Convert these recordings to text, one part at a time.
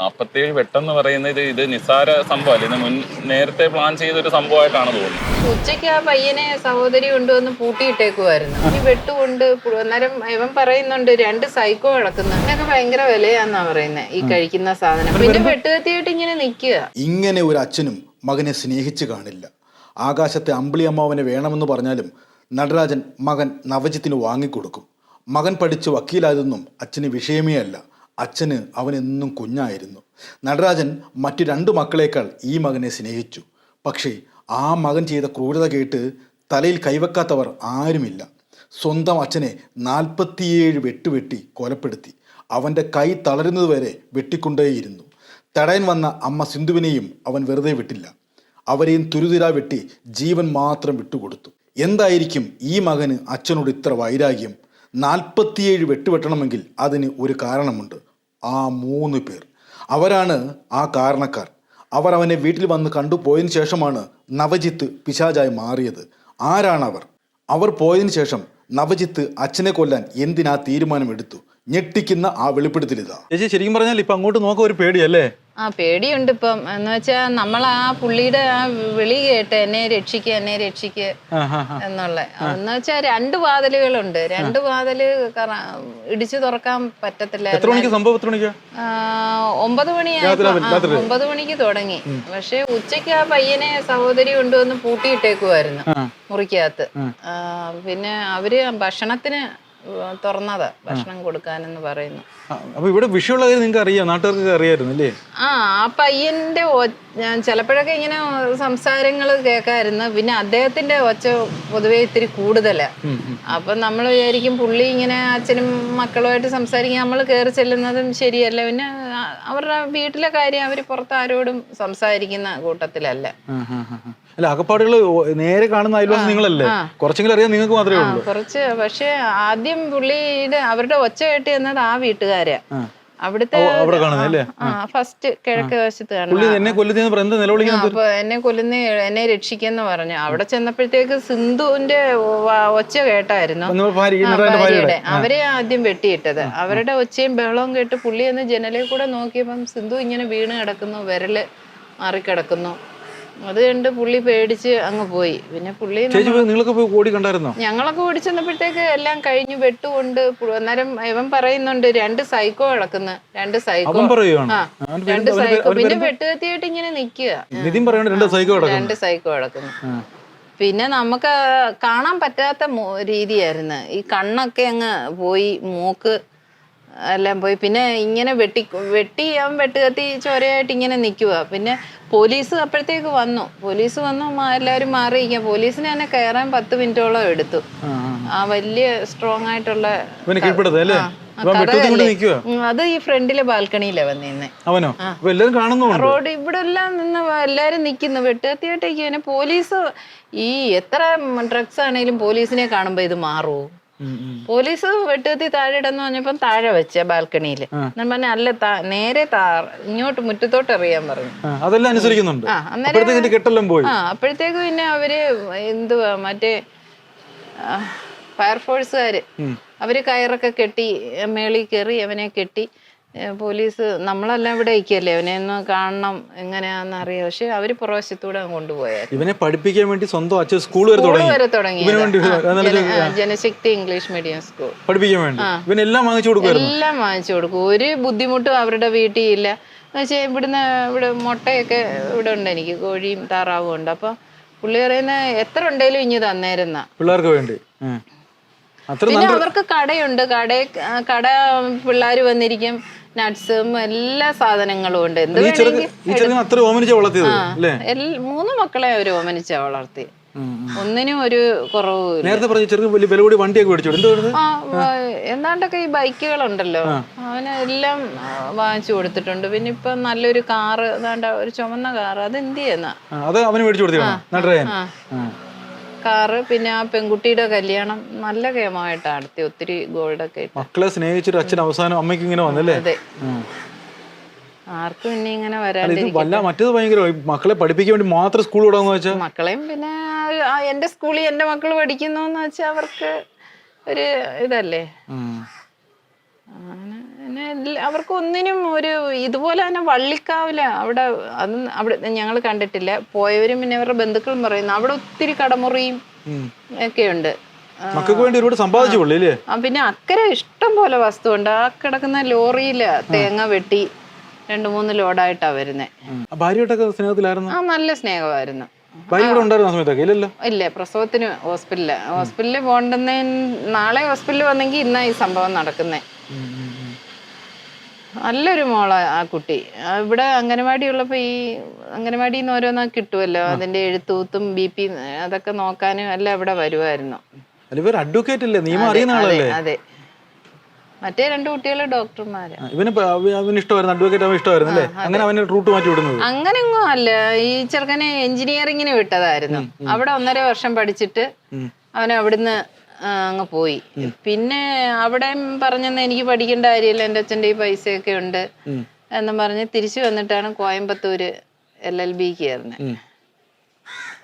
നാപ്പത്തിയേഴ് വെട്ടെന്ന് പറയുന്നത് ഇത് ഇത് നിസ്സാര സംഭവമല്ല. ഇത് മുൻ നേരത്തെ പ്ലാൻ ചെയ്തൊരു സംഭവമായിട്ടാണ് തോന്നുന്നത്. ഉച്ചയ്ക്ക് ആ പയ്യനെ സഹോദരി കൊണ്ടുവന്ന് പൂട്ടിയിട്ടേക്കുമായിരുന്നു ഈ വെട്ടുകൊണ്ട് അന്നേരം ഇവൻ പറയുന്നുണ്ട് രണ്ട് സൈക്കോ കിടക്കുന്നു. ഇതിനൊക്കെ ഭയങ്കര വിലയാന്നാ പറയുന്നത് ഈ കഴിക്കുന്ന സാധനം. പിന്നെ വെട്ടുകത്തിയായിട്ട് ഇങ്ങനെ നിൽക്കുക. ഇങ്ങനെ ഒരു അച്ഛനും മകനെ സ്നേഹിച്ചു കാണില്ല. ആകാശത്തെ അമ്പിളി അമ്മാവനെ വേണമെന്ന് പറഞ്ഞാലും നടരാജൻ മകൻ നവജിത്തിന് വാങ്ങിക്കൊടുക്കും. മകൻ പഠിച്ച് വക്കീലായതൊന്നും അച്ഛന് വിഷയമേ അല്ല. അച്ഛന് അവനെന്നും കുഞ്ഞായിരുന്നു. നടരാജൻ മറ്റു രണ്ട് മക്കളേക്കാൾ ഈ മകനെ സ്നേഹിച്ചു. പക്ഷേ ആ മകൻ ചെയ്ത ക്രൂരത കേട്ട് തലയിൽ കൈവെക്കാത്തവർ ആരുമില്ല. സ്വന്തം അച്ഛനെ നാൽപ്പത്തിയേഴ് വെട്ടുവെട്ടി കൊലപ്പെടുത്തി. അവന്റെ കൈ തളരുന്നതുവരെ വെട്ടിക്കൊണ്ടേയിരുന്നു. തടയൻ വന്ന അമ്മ സിന്ധുവിനെയും അവൻ വെറുതെ വിട്ടില്ല. അവരെയും തുരുതിരാ വെട്ടി ജീവൻ മാത്രം വിട്ടുകൊടുത്തു. എന്തായിരിക്കും ഈ മകന് അച്ഛനോട് ഇത്ര വൈരാഗ്യം? നാൽപ്പത്തിയേഴ് വെട്ടുവെട്ടണമെങ്കിൽ അതിന് ഒരു കാരണമുണ്ട്. ആ മൂന്ന് പേർ. അവരാണ് ആ കാരണക്കാർ. അവർ അവനെ വീട്ടിൽ വന്ന് കണ്ടു കണ്ടുപോയതിനു ശേഷമാണ് നവജിത്ത് പിശാചായി മാറിയത്. ആരാണവർ? അവർ പോയതിനു ശേഷം നവജിത്ത് അച്ഛനെ കൊല്ലാൻ എന്തിനാ തീരുമാനമെടുത്തു? ഞെട്ടിക്കുന്ന ആ വെളിപ്പെടുത്തലിതാ ചേച്ചി ശരിക്കും പറഞ്ഞാൽ ഇപ്പൊ അങ്ങോട്ട് നോക്കാൻ ഒരു പേടിയല്ലേ? ആ പേടിയുണ്ട് ഇപ്പം. എന്ന് വെച്ചാ നമ്മൾ ആ പുള്ളിയുടെ ആ വിളി കേട്ട് എന്നെ രക്ഷിക്കുക എന്നെ രക്ഷിക്കുക. എന്നുള്ള. എന്ന് വെച്ചാൽ രണ്ട് വാതിലുകളുണ്ട്. രണ്ട് വാതിൽ ഇടിച്ചു തുറക്കാൻ പറ്റത്തില്ല ഒമ്പത് മണി രാത്രി ആവും- രാത്രി. ഒമ്പത് മണിക്ക് തുടങ്ങി. പക്ഷെ ഉച്ചയ്ക്ക് ആ പയ്യനെ സഹോദരി കൊണ്ടുവന്ന് പൂട്ടിയിട്ടേക്കുമായിരുന്നു മുറിക്കകത്ത്. പിന്നെ അവർ ഭക്ഷണത്തിന് തുറന്നതാ ഭക്ഷണം കൊടുക്കാനെന്ന് പറയുന്നു. അപ്പൊ ഇവിടെ വിഷയമുള്ള കാര്യം നിങ്ങൾക്ക് അറിയാം നാട്ടുകാർക്ക് അറിയായിരുന്നില്ലേ ആ ആ പയ്യന്റെ ചിലപ്പോഴൊക്കെ ഇങ്ങനെ സംസാരങ്ങൾ കേൾക്കായിരുന്നു. പിന്നെ അദ്ദേഹത്തിന്റെ ഒച്ച പൊതുവേ ഇത്തിരി കൂടുതലാ. അപ്പൊ നമ്മൾ വിചാരിക്കും പുള്ളി ഇങ്ങനെ അച്ഛനും മക്കളുമായിട്ട് സംസാരിക്കാൻ നമ്മൾ കയറി ചെല്ലുന്നതും ശരിയല്ല. പിന്നെ അവരുടെ വീട്ടിലെ കാര്യം അവർ പുറത്ത് ആരോടും സംസാരിക്കുന്ന കൂട്ടത്തിലല്ല. അല്ല അകപ്പാടുകൾ നേരെ കാണുന്ന അയൽവാസി നിങ്ങളല്ലേ? കുറച്ചെങ്കിലും അറിയാൻ നിങ്ങൾക്ക് മാത്രമേ ഉള്ളൂ. കുറച്ച് പക്ഷെ ആദ്യം പുള്ളിയുടെ അവരുടെ ഒച്ച കേട്ടി എന്നത് ആ വീട്ടുകാരെ. അവിടുത്തെ ഫസ്റ്റ് കിഴക്ക് വശത്ത് എന്നെ കൊല്ലുന്ന എന്നെ രക്ഷിക്കുന്നു പറഞ്ഞു. അവിടെ ചെന്നപ്പോഴത്തേക്ക് സിന്ധുവിന്റെ ഒച്ച കേട്ടായിരുന്നു. ഭാര്യയുടെ. അവരെ ആദ്യം വെട്ടിയിട്ടത്. അവരുടെ ഒച്ചയും ബഹളവും കേട്ട് പുള്ളി എന്ന് ജനലിൽ കൂടെ നോക്കിയപ്പം സിന്ധു ഇങ്ങനെ വീണ് കിടക്കുന്നു വിരൽ മാറിക്കിടക്കുന്നു. അത് കണ്ട് പുള്ളി പേടിച്ച് അങ്ങ് പോയി. പിന്നെ പുള്ളി ചേച്ചി നിങ്ങളൊക്കെ പോയി ഓടി കണ്ടായിരുന്നോ? ഞങ്ങളൊക്കെ ഓടി ഓടിച്ചെന്നപ്പോഴത്തേക്ക് എല്ലാം കഴിഞ്ഞു വെട്ടുകൊണ്ട് അന്നേരം ഇവൻ പറയുന്നുണ്ട് രണ്ട് സൈക്കോ കിടക്കുന്ന രണ്ട് സൈക്കോ ആ രണ്ട് സൈക്കോ പിന്നെ വെട്ടുകത്തിയായിട്ട് ഇങ്ങനെ നിക്കുക രണ്ട് സൈക്കോ രണ്ട് സൈക്കോ കിടക്കുന്നു. പിന്നെ നമുക്ക് കാണാൻ പറ്റാത്ത രീതിയായിരുന്നു. ഈ കണ്ണൊക്കെ അങ്ങ് പോയി മൂക്ക് എല്ലാം പോയി. പിന്നെ ഇങ്ങനെ വെട്ടി വെട്ടി അവൻ വെട്ടുകത്തി ചോരയായിട്ട് ഇങ്ങനെ നിൽക്കുക പിന്നെ പോലീസ് അപ്പോഴത്തേക്ക് വന്നു. പോലീസ് വന്നു എല്ലാവരും മാറിയിരിക്കുക പോലീസിന് തന്നെ കയറാൻ പത്ത് മിനിറ്റോളം എടുത്തു. ആ, വലിയ സ്ട്രോങ് ആയിട്ടുള്ള? അത് ഈ ഫ്രണ്ടിലെ ബാൽക്കണിയിലാ വന്നിരുന്നേ അവനോ? റോഡ് ഇവിടെ എല്ലാം നിന്ന് എല്ലാരും നിക്കുന്നു. വെട്ടുകത്തിയായിട്ടേക്ക് പോലീസ് ഈ എത്ര ഡ്രഗ്സ് ആണെങ്കിലും പോലീസിനെ കാണുമ്പോ ഇത് മാറൂ പോലീസ് വെട്ടുകത്തി താഴെ ഇടന്ന് പറഞ്ഞപ്പം താഴെ വെച്ച ബാൽക്കണിയിൽ. ഞാൻ പറഞ്ഞ അല്ല നേരെ താ ഇങ്ങോട്ട് മുറ്റത്തോട്ട് എറിയാൻ പറഞ്ഞു. അതെല്ലാം അനുസരിക്കുന്നുണ്ട്. ആ അപ്പോഴത്തേക്ക് പിന്നെ അവർ എന്തുവാ മറ്റേ ഫയർഫോഴ്സുകാര്. അവർ കയറൊക്കെ കെട്ടി മേളിൽ കയറി അവനെ കെട്ടി പോലീസ് നമ്മളെല്ലാം ഇവിടെ ഇരിക്കല്ലേ അവനെ ഒന്ന് കാണണം എങ്ങനെയാന്ന് അറിയാം പക്ഷെ അവർ പുറവശത്തൂടെ കൊണ്ടുപോയത് ഇവനെ പഠിപ്പിക്കാൻ വേണ്ടി സ്വന്തം അച്ഛൻ സ്കൂൾ വരെ തുടങ്ങി. Janashakti English medium school. പഠിപ്പിക്കാൻ വേണ്ടി. ഇവനെല്ലാം വാങ്ങിച്ചു കൊടുക്കും എല്ലാം വാങ്ങിച്ചു കൊടുക്കും. ഒരു ബുദ്ധിമുട്ടും അവരുടെ വീട്ടിൽ ഇല്ല. പക്ഷേ ഇവിടുന്ന് ഇവിടെ മുട്ടയൊക്കെ ഇവിടെ ഉണ്ട് എനിക്ക്. കോഴിയും താറാവും ഉണ്ട്. അപ്പൊ പുള്ളി പറയുന്ന എത്ര ഉണ്ടേലും ഇഞ്ഞ് തന്നേരുന്ന. പിള്ളേർക്ക് വേണ്ടി. പിന്നെ അവർക്ക് കടയുണ്ട്. കട കട പിള്ളേർ വന്നിരിക്കും. നട്ട്സും എല്ലാ സാധനങ്ങളും ഉണ്ട്. എന്ത് മൂന്ന് മക്കളെ അവർ ഓമനിച്ച വളർത്തി. ഒന്നിനും ഒരു കുറവ് നേരത്തെ പറഞ്ഞ ചെറുക്കൻ വലിയ വില കൂടി വണ്ടിയൊക്കെ മേടിച്ചു. എന്താണ്ടൊക്കെ ഈ ബൈക്കുകളുണ്ടല്ലോ. അവന് എല്ലാം വാങ്ങിച്ചു കൊടുത്തിട്ടുണ്ട്. പിന്നെ ഇപ്പൊ നല്ലൊരു കാറ് ഒരു ചുമന്ന കാറ് അത് എന്ത് ചെയ്യുന്ന അത് അവന് മേടിച്ചു ആ. കാറ് പിന്നെ ആ പെൺകുട്ടിയുടെ കല്യാണം നല്ല കേമായിട്ടാണ് നടത്തി ഒത്തിരി ഗോൾഡൊക്കെ ഇട്ട്. മക്കളെ സ്നേഹിച്ചിട്ട് അച്ഛൻ അവസാനം അമ്മയ്ക്ക് ഇങ്ങനെ വന്നല്ലേ? അതെ. ആർക്കും ഇനി ഇങ്ങനെ വരാൻ വല്ല മറ്റേത് ഭയങ്കര മക്കളെ പഠിപ്പിക്കാൻ വേണ്ടി മാത്രം സ്കൂൾ വിടാന്ന് വെച്ചാൽ മക്കളെയും പിന്നെ എന്റെ സ്കൂളിൽ എന്റെ മക്കൾ പഠിക്കുന്നു എന്ന് വെച്ചാൽ അവർക്ക് ഒരു ഇതല്ലേ? പിന്നെ അവർക്ക് ഒന്നിനും ഒരു ഇതുപോലെ തന്നെ വള്ളിക്കാവില അവിടെ അത് അവിടെ ഞങ്ങൾ കണ്ടിട്ടില്ല. പോയവരും പിന്നെ അവരുടെ ബന്ധുക്കളും പറയുന്നു. അവിടെ ഒത്തിരി കടമുറിയും ഒക്കെ ഉണ്ട് മക്കൾക്ക് വേണ്ടി ഒരുപാട് സമ്പാദിച്ചു പിന്നെ അക്കരെ ഇഷ്ടം പോലെ വസ്തു ഉണ്ട് ആ കിടക്കുന്ന ലോറിയിൽ തേങ്ങ വെട്ടി രണ്ടു മൂന്ന് ലോഡായിട്ടാ വരുന്നത് സ്നേഹത്തിലായിരുന്നു? ആ നല്ല സ്നേഹമായിരുന്നു. ഇല്ലല്ലോ. ഇല്ല പ്രസവത്തിന് ഹോസ്പിറ്റലിൽ. ഹോസ്പിറ്റലിൽ പോകണ്ടെന്ന് നാളെ ഹോസ്പിറ്റലിൽ വന്നെങ്കിൽ ഇന്നാ ഈ സംഭവം നടക്കുന്നേ. നല്ലൊരു മോളാ ആ കുട്ടി. ഇവിടെ അംഗനവാടി ഉള്ളപ്പോ ഈ അംഗനവാടിയിൽ നിന്ന് ഓരോന്നാ കിട്ടുമല്ലോ അതിന്റെ എഴുത്തൂത്തും ബി പി അതൊക്കെ നോക്കാനും എല്ലാം ഇവിടെ വരുമായിരുന്നു അഡ്വക്കേറ്റ് അല്ലേ? നിയമം അറിയുന്ന അതെ ആളല്ലേ? അതെ. മറ്റേ രണ്ട് കുട്ടികൾ ഡോക്ടർമാര്. ആ, ഇവന് ഇപ്പൊ അവ- അവന് ഇഷ്ടമായിരുന്നു അഡ്വക്കേറ്റ് അവൻ ഇഷ്ടമായിരുന്നു അല്ലേ? അങ്ങനെ അവന് റൂട്ട് മാറ്റി വിടുന്നത്. അങ്ങനെയൊന്നും അല്ല. ഈ ചെറുക്കനെ എഞ്ചിനീയറിങ്ങിന് വിട്ടതായിരുന്നു. അവിടെ ഒന്നര വർഷം പഠിച്ചിട്ട് അവൻ അവിടുന്ന് അങ്ങ് പോയി. പിന്നെ അവിടെ പറഞ്ഞെന്ന് എനിക്ക് പഠിക്കേണ്ട കാര്യമില്ല. എന്റെ അച്ഛന്റെ ഈ പൈസയൊക്കെ ഉണ്ട്. എന്ന് പറഞ്ഞ് തിരിച്ചു വന്നിട്ടാണ് കോയമ്പത്തൂര് എൽ എൽ ബിക്ക് ചേർന്നത്.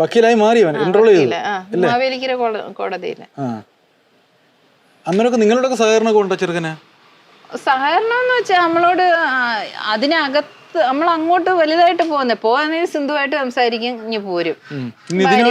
വക്കീലായി മാറി എൻറോൾ ചെയ്തു. മാവേലിക്കര കോടതിയിൽ. ആ. അന്നേരമൊക്കെ നിങ്ങളുടെയൊക്കെ സഹകരണമൊക്കെ ഉണ്ടോ ചെറുക്കന്? സഹകരണം എന്ന് വെച്ചാൽ നമ്മളോട് ആ, അതിനകത്ത് നമ്മൾ അങ്ങോട്ട് വലുതായിട്ട് പോകുന്നത് പോകാണെങ്കിൽ സിന്ധുവായിട്ട് സംസാരിക്കും ഇനി പോരും നിതിന്.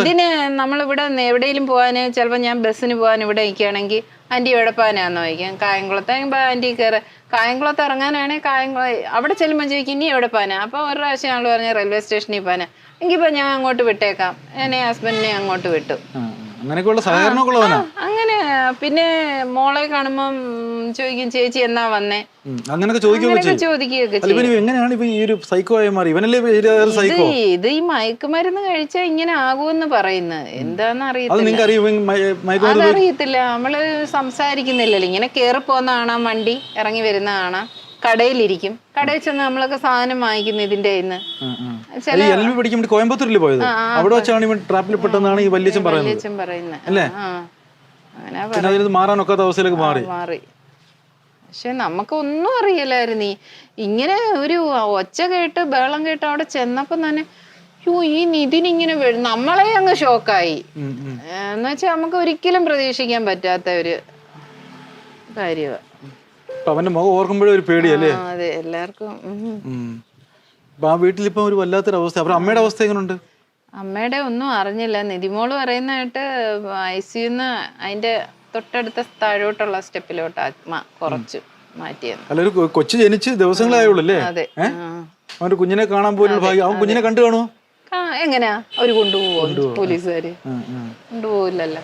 ഇതിന് നമ്മളിവിടെ എവിടെയെങ്കിലും പോകാന് ചിലപ്പോൾ ഞാൻ ബസ്സിന് പോകാൻ ഇവിടെ നിൽക്കുകയാണെങ്കിൽ ആന്റി എവിടെപ്പാനാന്ന് ചോദിക്കാം. കായംകുളത്ത് ആന്റി കയറി കായംകുളത്ത് ഇറങ്ങാനാണെങ്കിൽ കായംകുളം അവിടെ ചെല്ലുമ്പോൾ ചോദിക്കും ഇനി എവിടെ പോകാനാ അപ്പോൾ ഒരു പ്രാവശ്യം ഞങ്ങൾ പറഞ്ഞ റെയിൽവേ സ്റ്റേഷനിൽ പോകാനാ എങ്കിൽ ഇപ്പോൾ ഞാൻ അങ്ങോട്ട് വിട്ടേക്കാം. എന്നെ ഹസ്ബൻഡിനെ അങ്ങോട്ട് വിട്ടു. അങ്ങനെയൊക്കെയുള്ള സഹകരണമൊക്കെ അങ്ങനെ. പിന്നെ മോളെ കാണുമ്പം ചോദിക്കും ചേച്ചി എന്നാ വന്നേ. അങ്ങനെയൊക്കെ ചോദിക്കുകയൊക്കെ ചെയ്യും. ചോദിക്കുകയൊക്കെ എങ്ങനെയാണ് ഇപ്പൊ ഈ ഒരു സൈക്കോ ആയി മാറി? ഇവനല്ലേ സൈക്കോ ഇത് ഈ മയക്കുമരുന്ന് കഴിച്ചാൽ ഇങ്ങനെ ആകുമെന്ന് പറയുന്നത്. എന്താന്ന് അറിയത്തില്ല. അതറിയത്തില്ല. നമ്മൾ സംസാരിക്കുന്നില്ലല്ലോ. ഇങ്ങനെ കേറി പോകുന്ന കാണാം വണ്ടി ഇറങ്ങി വരുന്ന കാണാം കടയിലിരിക്കും. കടയിൽ ചെന്ന് നമ്മളൊക്കെ സാധനം വാങ്ങിക്കുന്നു ഇതിന്റെ ചില ഈ എൽ കോയമ്പത്തൂരിൽ പോയത്. അവിടെ വെച്ചാണ് ഇവൻ ട്രാപ്പിൽ പെട്ടെന്നാണ് ഈ വല്യച്ഛൻ പറയുന്നത്. അല്ലേ? പിന്നെ അതിൽ മാറാനൊക്കാത്ത അവസ്ഥയിലേക്ക് മാറി. മാറി. പക്ഷെ നമുക്ക് ഒന്നും അറിയില്ലായിരുന്നു. ഈ ഇങ്ങനെ ഒരു ഒച്ച കേട്ട് ബേളം കേട്ട് അവിടെ ചെന്നപ്പോ തന്നെ യോ ഈ നിതിൻ ഇങ്ങനെ വീഴ് നമ്മളെ അങ്ങ് ഷോക്കായി. എന്ന് വെച്ചാൽ നമുക്ക് ഒരിക്കലും പ്രതീക്ഷിക്കാൻ പറ്റാത്ത ഒരു കാര്യമാണ് അവന്റെ മുഖം ഓർക്കുമ്പോഴേ ഒരു പേടിയല്ലേ? അതെ എല്ലാവർക്കും. അപ്പൊ ആ വീട്ടിലിപ്പോ ഒരു വല്ലാത്തൊരു അവസ്ഥ അവരുടെ അമ്മയുടെ അവസ്ഥ എങ്ങനെയുണ്ട് അമ്മയുടെ ഒന്നും അറിഞ്ഞില്ല. നിതിമോൾ പറയുന്നതായിട്ട് ഐ സിന്ന് അതിന്റെ തൊട്ടടുത്ത താഴോട്ടുള്ള സ്റ്റെപ്പിലോട്ട് ആത്മ കുറച്ചു മാറ്റിയത്. അല്ല ഒരു കൊ- കൊച്ചു ജനിച്ച് ദിവസങ്ങളായുള്ളൂ അതെ. അവന്റെ കുഞ്ഞിനെ കാണാൻ പോലും ഭാഗ്യം. അവൻ കുഞ്ഞിനെ കണ്ടു കാണുമോ എങ്ങനെയാ? അവർ കൊണ്ടുപോകും പോലീസുകാര്. കൊണ്ടുപോകില്ലല്ലോ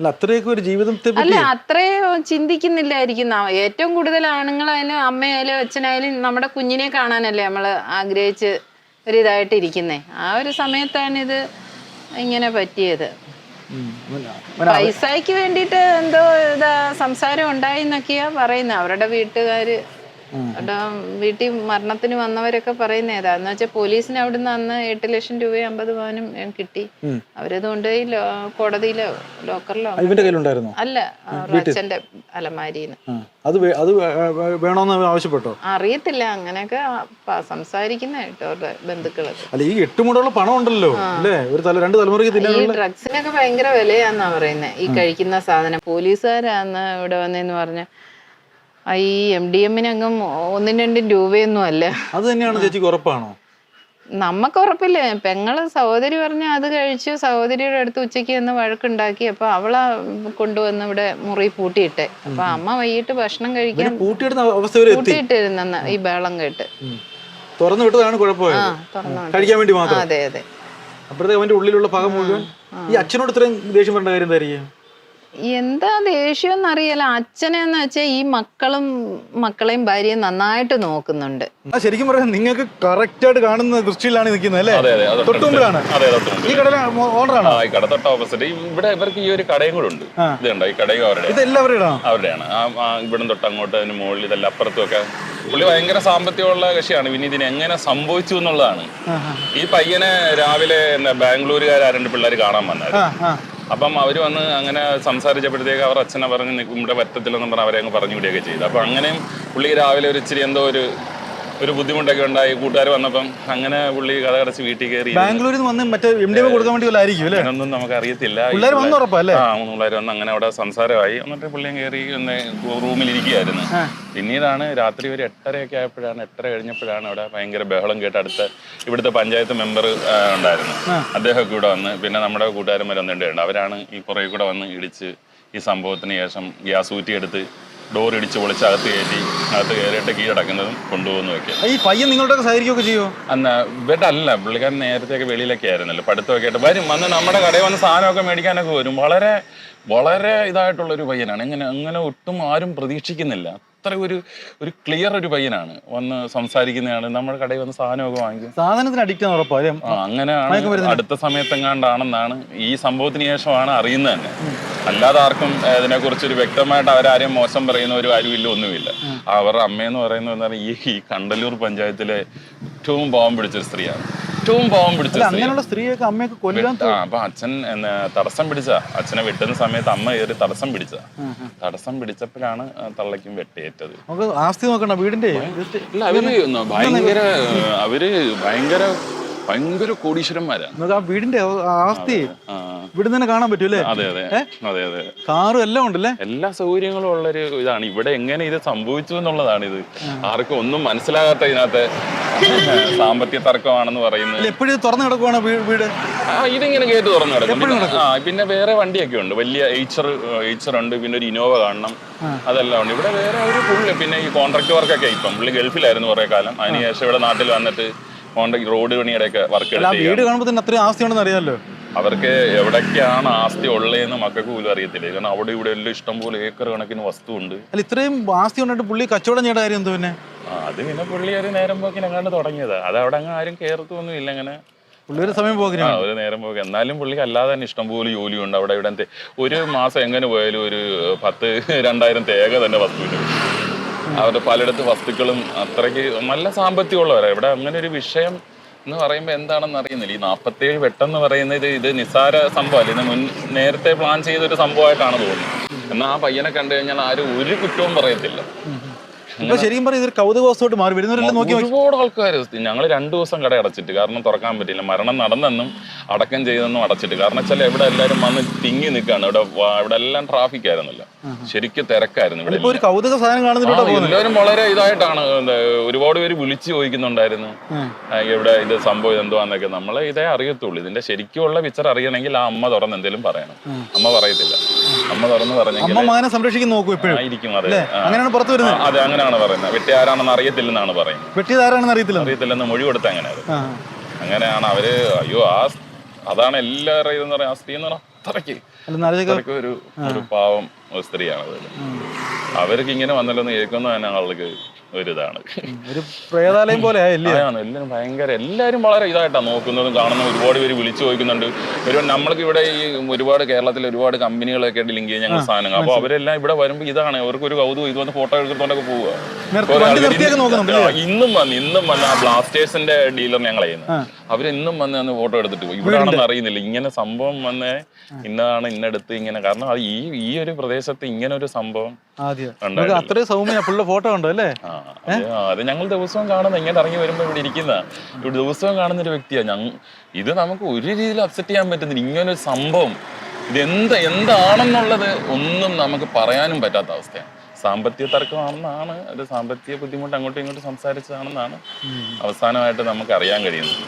അല്ല അത്രയൊക്കെ ഒരു ജീവിതത്തെ അല്ല അത്രയും ചിന്തിക്കുന്നില്ലായിരിക്കും ഏറ്റവും കൂടുതൽ ആണുങ്ങളായാലും അമ്മയായാലും അച്ഛനായാലും നമ്മുടെ കുഞ്ഞിനെ കാണാനല്ലേ നമ്മൾ ആഗ്രഹിച്ച് ഒരു ഇതായിട്ട് ഇരിക്കുന്നേ. ആ ഒരു സമയത്താണ് ഇത് ഇങ്ങനെ പറ്റിയത്. പൈസയ്ക്ക് വേണ്ടിയിട്ട് എന്തോ ഇതാ സംസാരം ഉണ്ടായിന്നൊക്കെയാ പറയുന്നത് അവരുടെ വീട്ടുകാര് അവരുടെ വീട്ടിൽ മരണത്തിന് വന്നവരൊക്കെ പറയുന്ന ഏതാ? എന്ന് വെച്ചാൽ പോലീസിന് അവിടുന്ന് അന്ന് എട്ട് ലക്ഷം രൂപയും അമ്പത് പവനും കിട്ടി. അവരത് കൊണ്ടുപോയി കോടതിയിലോ ലോക്കറിലോ ഇവന്റെ കയ്യിലുണ്ടായിരുന്നോ? അല്ല അച്ഛന്റെ അലമാരിന്ന്. അത് അത് ആവശ്യപ്പെട്ടോ? അറിയത്തില്ല അങ്ങനെയൊക്കെ സംസാരിക്കുന്ന കേട്ടോ അവരുടെ ബന്ധുക്കൾ അല്ല ഈ എട്ടുമുടുള്ള പണം ഉണ്ടല്ലോ അല്ലേ? ഒരു തല രണ്ട് തലമുറയ്ക്ക് ഈ ഡ്രഗ്സിനൊക്കെ ഭയങ്കര വിലയാന്നാ പറയുന്നത് ഈ കഴിക്കുന്ന സാധനം. പോലീസുകാരാന്ന് ഇവിടെ വന്നേന്ന് പറഞ്ഞ ഈ എം ഡി എമ്മിനങ്ങും ഒന്നും രണ്ടും രൂപയൊന്നും അല്ല. അത് തന്നെയാണ് ചേച്ചിക്ക് ഉറപ്പാണോ? നമുക്ക് ഉറപ്പില്ല. പെങ്ങൾ സഹോദരി പറഞ്ഞ അത് കഴിച്ചു സഹോദരിയുടെ അടുത്ത് ഉച്ചയ്ക്ക് എന്ന് വഴക്കുണ്ടാക്കി അപ്പൊ അവളെ കൊണ്ടുവന്ന് ഇവിടെ മുറി പൂട്ടിയിട്ടെ. അപ്പൊ അമ്മ വൈകിട്ട് ഭക്ഷണം കഴിക്കാൻ പൂട്ടിയിട്ടിരുന്ന ഈ ബഹളം കേട്ട്. തുറന്നു വിട്ടതാണ് കഴിക്കാൻ വേണ്ടി മാത്രം. അതെ അതെ. അപ്പോഴത്തേക്ക് അവന്റെ ഉള്ളിലുള്ള പക മുഴുവൻ ഈ അച്ഛനോട് ഇത്രയും ദേഷ്യം വരേണ്ട കാര്യം എന്തായിരിക്കും? എന്താ ദേഷ്യം എന്നറിയാലോ അച്ഛനെന്ന് വെച്ചാൽ ഈ മക്കളും മക്കളെയും ഭാര്യയും നന്നായിട്ട് നോക്കുന്നുണ്ട്. ആ ശരിക്കും പറയാം നിങ്ങൾക്ക് കറക്റ്റ് ആയിട്ട് കാണുന്ന ദൃഷ്ടിയിലാണ് നിൽക്കുന്നത് അല്ലേ? അതെ അതെ ഈ കടല ഓണറാണോ? ആ ഈ കട തൊട്ട് ഓപ്പോസിറ്റ് ഇവിടെ ഇവർക്ക് ഈ ഒരു കടയും കൂടെ ഉണ്ട്. ആ. ഇത് ഈ കടയും അവരുടെ ഇത് അവരുടെയാണ്. ആ ആ ഇവിടം തൊട്ട് അങ്ങോട്ട് അതിന് മുകളിൽ ഇതെല്ലാം അപ്പുറത്തും ഒക്കെ. പുള്ളി ഭയങ്കര സാമ്പത്തികമുള്ള കക്ഷിയാണ്. പിന്നെ ഇതിന് എങ്ങനെ സംഭവിച്ചു എന്നുള്ളതാണ്. ഈ പയ്യനെ രാവിലെ എന്താ ബാംഗ്ലൂരുകാർ രണ്ട് പിള്ളേർ കാണാൻ വന്നത് ആ ആ. അപ്പം അവർ വന്ന് അങ്ങനെ സംസാരിച്ചപ്പോഴത്തേക്ക് അവർ അച്ഛനെ പറഞ്ഞ് "നിക്ക് ഇവിടെ പറ്റത്തില്ലെന്ന് പറഞ്ഞ് അവരെ അങ്ങ് പറഞ്ഞു വിടുകയൊക്കെ ചെയ്തു. അപ്പം അങ്ങനെയും പുള്ളി രാവിലെ ഒരു ഇച്ചിരി എന്തോ ഒരു ഒരു ബുദ്ധിമുട്ടൊക്കെ ഉണ്ടായി. കൂട്ടുകാർ വന്നപ്പം അങ്ങനെ പുള്ളി കഥ കടച്ച് വീട്ടിൽ കയറി ബാംഗ്ലൂരിൽ നിന്ന് വന്ന് മറ്റേ എം ഡി കൊടുക്കാൻ വേണ്ടി അല്ലേ? അങ്ങനൊന്നും നമുക്ക് അറിയത്തില്ല പിള്ളേർ വന്ന് ആ മൂന്ന് പിള്ളേർ വന്ന് അങ്ങനെ അവിടെ സംസാരമായി. എന്നിട്ട് പുള്ളിയും കയറി ഒന്ന് റൂമിൽ ഇരിക്കുകയായിരുന്നു പിന്നീടാണ് രാത്രി ഒരു എട്ടരയൊക്കെ ആയപ്പോഴാണ് എട്ടര കഴിഞ്ഞപ്പോഴാണ് അവിടെ ഭയങ്കര ബഹളം കേട്ട് അടുത്ത ഇവിടുത്തെ പഞ്ചായത്ത് മെമ്പർ ഉണ്ടായിരുന്നു. അദ്ദേഹമൊക്കെ ഇവിടെ വന്ന് പിന്നെ നമ്മുടെ കൂട്ടുകാരന്മാർ വന്നിട്ടുണ്ട് അവരാണ് ഈ പുറകെ കൂടെ വന്ന് ഇടിച്ച് ഈ സംഭവത്തിന് ശേഷം ഗ്യാസ് ഊറ്റിയെടുത്ത് ഡോർ ഇടിച്ച് പൊളിച്ച് അകത്ത് കയറ്റി അകത്ത് കയറിയിട്ട് കീഴടക്കുന്നതും കൊണ്ടുപോകുന്നതൊക്കെ ഈ പയ്യൻ നിങ്ങളുടെ സഹകരിക്കുകയൊക്കെ ചെയ്യുമോ അന്ന അല്ല പുള്ളിക്കാരൻ നേരത്തെയൊക്കെ വെളിയിലൊക്കെ ആയിരുന്നല്ലോ പഠിത്തമൊക്കെ ആയിട്ട്. വരും വന്ന് നമ്മുടെ കടയിൽ വന്ന് സാധനമൊക്കെ മേടിക്കാനൊക്കെ വരും. വളരെ വളരെ ഇതായിട്ടുള്ള ഒരു പയ്യനാണ്. ഇങ്ങനെ അങ്ങനെ ഒട്ടും ആരും പ്രതീക്ഷിക്കുന്നില്ല. അത്ര ഒരു ഒരു ക്ലിയർ ഒരു പയ്യനാണ്. വന്ന് സംസാരിക്കുന്നതാണ്. നമ്മുടെ കടയിൽ വന്ന് സാധനമൊക്കെ വാങ്ങിക്കും. സാധനത്തിന് അഡിക്റ്റ് ഉറപ്പാണ് അങ്ങനെയാണ് അടുത്ത സമയത്തെങ്ങാണ്ടാണെന്നാണ് ഈ സംഭവത്തിന് ശേഷമാണ് അറിയുന്നത് തന്നെ. അല്ലാതെ ആർക്കും ഇതിനെക്കുറിച്ച് ഒരു വ്യക്തമായിട്ട് അവരാരെയും മോശം പറയുന്ന ഒരു കാര്യമില്ല ഒന്നുമില്ല. അവരുടെ അമ്മയെന്ന് പറയുന്നത് ഈ കണ്ടല്ലൂർ പഞ്ചായത്തിലെ ഏറ്റവും പാവം പിടിച്ചൊരു സ്ത്രീയാണ്. ഏറ്റവും പാവം പിടിച്ച അങ്ങനെയുള്ള സ്ത്രീയൊക്കെ അമ്മയൊക്കെ കൊല്ലാൻ അപ്പൊ അച്ഛൻ തടസ്സം പിടിച്ച അച്ഛനെ വെട്ടുന്ന സമയത്ത് അമ്മ കയറി തടസ്സം പിടിച്ച തടസ്സം പിടിച്ചപ്പോഴാണ് തള്ളയ്ക്കും വെട്ടേറ്റത്. നമുക്ക് ആസ്തി നോക്കണ്ട വീടിന്റെ. അവർ ഭയങ്കര അവർ ഭയങ്കര ഭയങ്കര കോടീശ്വരന്മാരാണ് വീടിന്റെ ആസ്തി. ഇവിടെ തന്നെ കാണാൻ പറ്റും അതെ അതെ. അതെ അതെ. കാറും എല്ലാം ഉണ്ടല്ലേ? എല്ലാ സൗകര്യങ്ങളും ഉള്ള ഒരു ഇതാണ്. ഇവിടെ എങ്ങനെ ഇത് സംഭവിച്ചു എന്നുള്ളതാണ് ഇത് ആർക്കും ഒന്നും മനസ്സിലാകാത്ത ഇതിനകത്ത് സാമ്പത്തിക തർക്കമാണെന്ന് പറയുന്നത്. എപ്പോഴും തുറന്നു കിടക്കുവാണ് വീട്? ആ ഇതിങ്ങനെ ഗേറ്റ് തുറന്നു കിടക്കും. പിന്നെ- ആ പിന്നെ വേറെ വണ്ടിയൊക്കെ ഉണ്ട്. വലിയ എയ്ച്ചർ എയ്ച്ചർ ഉണ്ട് പിന്നെ ഒരു ഇനോവ കാണണം. അതെല്ലാം ഉണ്ട്. ഇവിടെ വേറെ ഒരു പുള്ളി പിന്നെ ഈ കോൺട്രാക്ട് വർക്കൊക്കെ ഇപ്പം. പുള്ളി ഗൾഫിലായിരുന്നു കുറെ കാലം. അതിനുശേഷം ഇവിടെ നാട്ടിൽ വന്നിട്ട് കോൺട്രാക്ട് റോഡ് പണിയുടെ ഒക്കെ വർക്ക് വീട് കാണുമ്പോൾ തന്നെ അത്രയും ആസ്തി ഉണ്ടെന്ന് അറിയാമല്ലോ. അവർക്ക് എവിടൊക്കെയാണ് ആസ്തി ഉള്ളതെന്ന് മക്കൾക്ക് പോലും അറിയത്തില്ല. കാരണം അവിടെ ഇവിടെ എല്ലാം ഇഷ്ടം പോലെ ഏക്കർ കണക്കിന് വസ്തു ഉണ്ട് അല്ല ഇത്രയും ആസ്തി ഉണ്ടായിട്ട് പുള്ളി കച്ചവടം ചെയ്യേണ്ട കാര്യം എന്തോ പിന്നെ? അത് പിന്നെ പുള്ളി ഒരു നേരം പോക്കിന് അങ്ങാണ്ട് തുടങ്ങിയതാ. അത് അവിടെ അങ്ങ് ആരും കയറത്തൊന്നും ഇല്ല അങ്ങനെ. പുള്ളി ഒരു സമയം പോകുന്ന ഒരു നേരം പോക്ക്. എന്നാലും പുള്ളിക്ക് അല്ലാതെ തന്നെ ഇഷ്ടംപോലെ ഉണ്ട് അവിടെ ഇവിടെ ഒരു മാസം എങ്ങനെ പോയാലും ഒരു പത്ത് രണ്ടായിരം തേക തന്നെ വസ്തുവിന്. അവരുടെ പലയിടത്ത് വസ്തുക്കളും അത്രയ്ക്ക് നല്ല സാമ്പത്തികമുള്ളവരാണ് ഇവിടെ അങ്ങനെ ഒരു വിഷയം എന്ന് പറയുമ്പോൾ എന്താണെന്ന് അറിയുന്നില്ല. ഈ നാൽപ്പത്തേഴ് വെട്ടെന്ന് പറയുന്നത് ഇത് നിസ്സാര സംഭവമല്ല? ഇത് മുൻ നേരത്തെ പ്ലാൻ ചെയ്തൊരു സംഭവമായിട്ടാണ് തോന്നുന്നത്. എന്നാൽ ആ പയ്യനെ കണ്ടു കഴിഞ്ഞാൽ ആരും ഒരു കുറ്റവും പറയത്തില്ല. ഇപ്പൊ ശരിക്കും പറയും ഇതൊരു കൗതുകവസ്തുവായിട്ട് മാറി. വരുന്നവരെല്ലാം നോക്കി ഒരുപാട് ആൾക്കാർ ഞങ്ങൾ രണ്ടു ദിവസം കട അടച്ചിട്ട് കാരണം തുറക്കാൻ പറ്റില്ല മരണം നടന്നെന്നും അടക്കം ചെയ്തെന്നും അടച്ചിട്ട്. കാരണം വെച്ചാൽ എവിടെ എല്ലാവരും വന്ന് തിങ്ങി നിൽക്കുകയാണ് ഇവിടെ ഇവിടെ എല്ലാം ട്രാഫിക് ആയിരുന്നല്ലോ. ശരിക്കും തിരക്കായിരുന്നു ഇവിടെ ഒരു കൗതുക സാധനം കാണുന്നില്ല എല്ലാവരും വളരെ ഇതായിട്ടാണ് ഒരുപാട് പേര് വിളിച്ചു ചോദിക്കുന്നുണ്ടായിരുന്നു. എവിടെ ഇവിടെ ഇത് സംഭവം എന്തുവാന്നൊക്കെ നമ്മളെ ഇതേ അറിയത്തുള്ളൂ. ഇതിന്റെ ശരിക്കുള്ള പിക്ചർ അറിയണമെങ്കിൽ ആ അമ്മ തുറന്ന് എന്തെങ്കിലും പറയണം. അമ്മ പറയത്തില്ല. അമ്മ തുറന്ന് പറഞ്ഞെങ്കിൽ അമ്മ മകനെ സംരക്ഷിക്കാൻ നോക്കും ഇപ്പോഴും ആയിരിക്കും അതെ. അങ്ങനെയാണ് പുറത്ത് വരുന്നത്. അതെ അങ്ങനെയാണ് പറയുന്നത്. വെട്ടി ആരാണെന്ന് അറിയത്തില്ലെന്നാണ് പറയുന്നത്. വെട്ടിയത് ആരാണെന്ന് അറിയത്തില്ല. അറിയത്തില്ലെന്ന് മൊഴി കൊടുത്ത അങ്ങനെ. അങ്ങനെയാണ് അവർ അയ്യോ ആ അതാണ് എല്ലാവരും ഇതെന്ന് പറയാം ആ സ്ത്രീ എന്ന് പറഞ്ഞാൽ അത്രയ്ക്ക് ഒരു ഒരു പാവം സ്ത്രീയാണ് അവർക്ക് ഇങ്ങനെ വന്നല്ലോ എന്ന് കേൾക്കുന്ന തന്നെ ആൾക്ക് ഒരു ഇതാണ് ഒരു പ്രേതാലയം പോലെ ആണ് എല്ലാവരും ഭയങ്കര എല്ലാവരും വളരെ ഇതായിട്ടാണ് നോക്കുന്നതും കാണുന്നതും ഒരുപാട് പേര് വിളിച്ചു ചോദിക്കുന്നുണ്ട്. ഒരു നമ്മൾക്ക് ഇവിടെ ഈ ഒരുപാട് കേരളത്തിൽ ഒരുപാട് കമ്പനികളൊക്കെ ആയിട്ട് ലിങ്ക് ചെയ്യാൻ ഞങ്ങൾ സാധനങ്ങൾ. അപ്പോൾ അവരെല്ലാം ഇവിടെ വരുമ്പോൾ ഇതാണ് അവർക്ക് ഒരു കൗതുകം ഇത് വന്ന് ഫോട്ടോ എടുത്തോണ്ടൊക്കെ പോവുക. ഇന്നും വന്ന് ഇന്നും വന്ന് ആ ബ്ലാസ്റ്റേഴ്സിന്റെ ഡീലർ ഞങ്ങൾ ചെയ്യുന്നത്. അവരിന്നും വന്ന് അന്ന് ഫോട്ടോ എടുത്തിട്ട് പോയി. ഇവിടെ ആണെന്ന് അറിയുന്നില്ല. ഇങ്ങനെ സംഭവം വന്ന് ഇന്നതാണ് ഇന്നെടുത്ത് ഇങ്ങനെ. കാരണം അത് ഈ ഈ ഒരു പ്രദേശത്ത് ഇങ്ങനെ ഒരു സംഭവം അത്രയും സൗമ്യ പുള്ള ഫോട്ടോ ഉണ്ടോ അല്ലേ? അത് ഞങ്ങൾ ദിവസവും കാണുന്ന ഇങ്ങനെ ഇറങ്ങി വരുമ്പോ ഇവിടെ ഇരിക്കുന്ന ഇവിടെ ദിവസവും കാണുന്ന ഒരു വ്യക്തിയാ ഞങ്ങൾ ഇത് നമുക്ക് ഒരു രീതിയിൽ അപ്സെറ്റ് ചെയ്യാൻ പറ്റുന്നില്ല. ഇങ്ങനെ ഒരു സംഭവം. ഇത് എന്ത് എന്താണെന്നുള്ളത് ഒന്നും നമുക്ക് പറയാനും പറ്റാത്ത അവസ്ഥയാണ്. സാമ്പത്തിക തർക്കമാണെന്നാണ് ഒരു സാമ്പത്തിക ബുദ്ധിമുട്ട് അങ്ങോട്ടും ഇങ്ങോട്ടും സംസാരിച്ചതാണെന്നാണ് അവസാനമായിട്ട് നമുക്ക് അറിയാൻ കഴിയുന്നത്.